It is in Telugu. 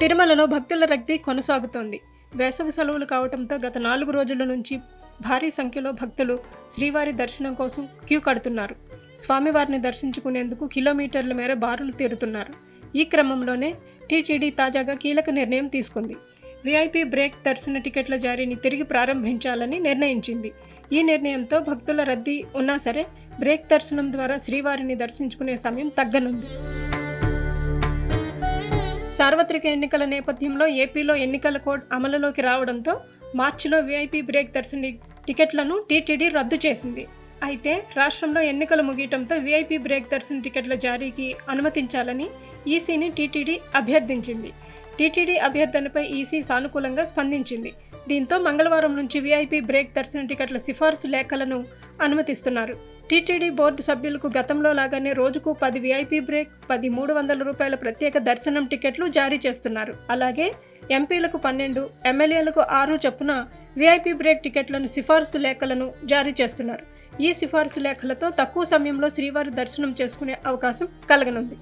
తిరుమలలో భక్తుల రద్దీ కొనసాగుతోంది. వేసవి సెలవులు కావడంతో గత నాలుగు రోజుల నుంచి భారీ సంఖ్యలో భక్తులు శ్రీవారి దర్శనం కోసం క్యూ కడుతున్నారు. స్వామివారిని దర్శించుకునేందుకు కిలోమీటర్ల మేర బారులు తీరుతున్నారు. ఈ క్రమంలోనే టీటీడీ తాజాగా కీలక నిర్ణయం తీసుకుంది. విఐపి బ్రేక్ దర్శన టికెట్ల జారీని తిరిగి ప్రారంభించాలని నిర్ణయించింది. ఈ నిర్ణయంతో భక్తుల రద్దీ ఉన్నా సరే బ్రేక్ దర్శనం ద్వారా శ్రీవారిని దర్శించుకునే సమయం తగ్గనుంది. సార్వత్రిక ఎన్నికల నేపథ్యంలో ఏపీలో ఎన్నికల కోడ్ అమలులోకి రావడంతో మార్చిలో వీఐపీ బ్రేక్ దర్శన టికెట్లను టీటీడీ రద్దు చేసింది. అయితే రాష్ట్రంలో ఎన్నికలు ముగియటంతో వీఐపీ బ్రేక్ దర్శన టికెట్ల జారీకి అనుమతించాలని ఈసీని టీటీడీ అభ్యర్థించింది. టీటీడీ అభ్యర్థనపై ఈసీ సానుకూలంగా స్పందించింది. దీంతో మంగళవారం నుంచి వీఐపీ బ్రేక్ దర్శన టికెట్ల సిఫార్సు లేఖలను అనుమతిస్తున్నారు. టీటీడీ బోర్డు సభ్యులకు గతంలో లాగానే రోజుకు పది వీఐపీ బ్రేక్ పది మూడు వందల రూపాయల ప్రత్యేక దర్శనం టికెట్లు జారీ చేస్తున్నారు. అలాగే ఎంపీలకు పన్నెండు ఎమ్మెల్యేలకు ఆరు చొప్పున వీఐపీ బ్రేక్ టికెట్లను సిఫార్సు లేఖలను జారీ చేస్తున్నారు. ఈ సిఫార్సు లేఖలతో తక్కువ సమయంలో శ్రీవారి దర్శనం చేసుకునే అవకాశం కలగనుంది.